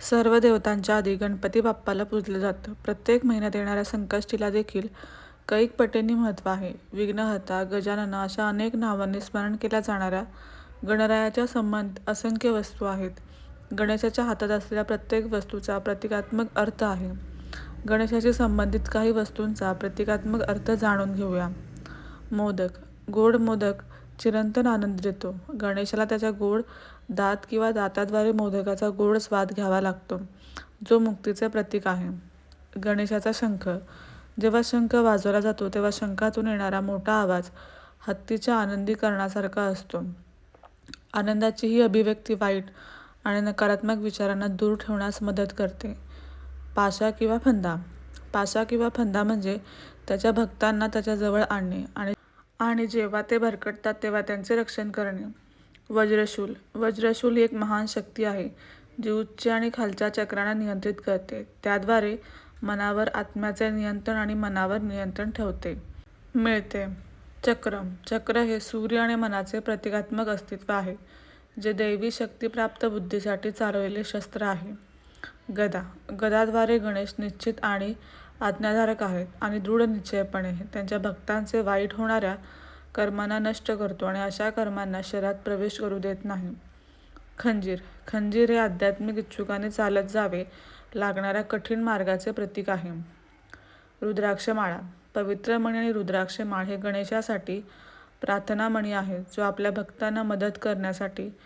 सर्व देवतांच्या आधी गणपती बाप्पाला पूजलं जातं. प्रत्येक महिन्यात येणाऱ्या संकष्टीला देखील कैक पटींनी महत्त्व आहे. विघ्नहता गजानन अशा अनेक नावांनी स्मरण केल्या जाणाऱ्या गणरायाच्या संबंध असंख्य वस्तू आहेत. गणेशाच्या हातात असलेल्या प्रत्येक वस्तूचा प्रतिकात्मक अर्थ आहे. गणेशाशी संबंधित काही वस्तूंचा प्रतिकात्मक अर्थ जाणून घेऊया. मोदक गोड मोदक चिरंतन आनंद देतो. गणेशाला त्याच्या गोड दात किंवा दाताद्वारे मोदकाचा गोड स्वाद घ्यावा लागतो, जो मुक्तीचे प्रतीक आहे. गणेशाचा शंख जेव्हा शंख वाजवला जातो तेव्हा शंखातून येणारा मोठा आवाज हत्तीच्या आनंदीकरणासारखा असतो. आनंदाची ही अभिव्यक्ती वाईट आणि नकारात्मक विचारांना दूर ठेवण्यास मदत करते. पाशा किंवा फंदा पाशा किंवा फंदा म्हणजे त्याच्या भक्तांना त्याच्याजवळ आणणे आणि आणि जेव्हा ते भरकटतात तेव्हा त्यांचे रक्षण करणे. वज्रशूल वज्रशूल ही एक महान शक्ती आहे, जी उच्च आणि खालच्या चक्रांना नियंत्रित करते, त्याद्वारे मनावर आत्म्याचे नियंत्रण आणि मनावर नियंत्रण ठेवते. मिळते चक्र चक्र हे सूर्य आणि मनाचे प्रतिकात्मक अस्तित्व आहे, जे दैवी शक्तीप्राप्त बुद्धीसाठी चालवलेले शस्त्र आहे. गदा गदाद्वारे गणेश निश्चित आणि आज्ञाधारक आहेत आणि दृढ निश्चयपणे त्यांच्या भक्तांचे वाईट होणाऱ्या कर्मांना नष्ट करतो आणि अशा कर्मांना शरीरात प्रवेश करू देत नाही. खंजीर खंजीर हे आध्यात्मिक इच्छुकाने चालत जावे लागणाऱ्या कठीण मार्गाचे प्रतीक आहे. रुद्राक्ष माळा पवित्र मणी आणि रुद्राक्ष माळ हे गणेशासाठी प्रार्थनामणी आहे आहेत, जो आपल्या भक्तांना मदत करण्यासाठी,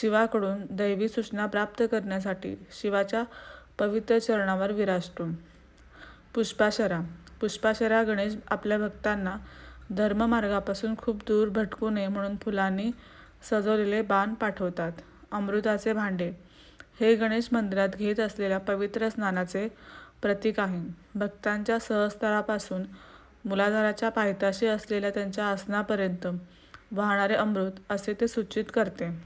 शिवाकडून दैवी सूचना प्राप्त करण्यासाठी शिवाच्या पवित्र चरणावर विराजतो. पुष्पाशरा पुष्पाशरा गणेश आपल्या भक्तांना धर्ममार्गापासून खूप दूर भटकू नये म्हणून फुलांनी सजवलेले बाण पाठवतात. अमृताचे भांडे हे गणेश मंदिरात घेत असलेल्या पवित्र स्नानाचे प्रतीक आहे. भक्तांच्या सहस्तरापासून मूलाधाराच्या पायथ्याशी असलेल्या त्यांच्या आसनापर्यंत वाहणारे अमृत असे ते सूचित करते.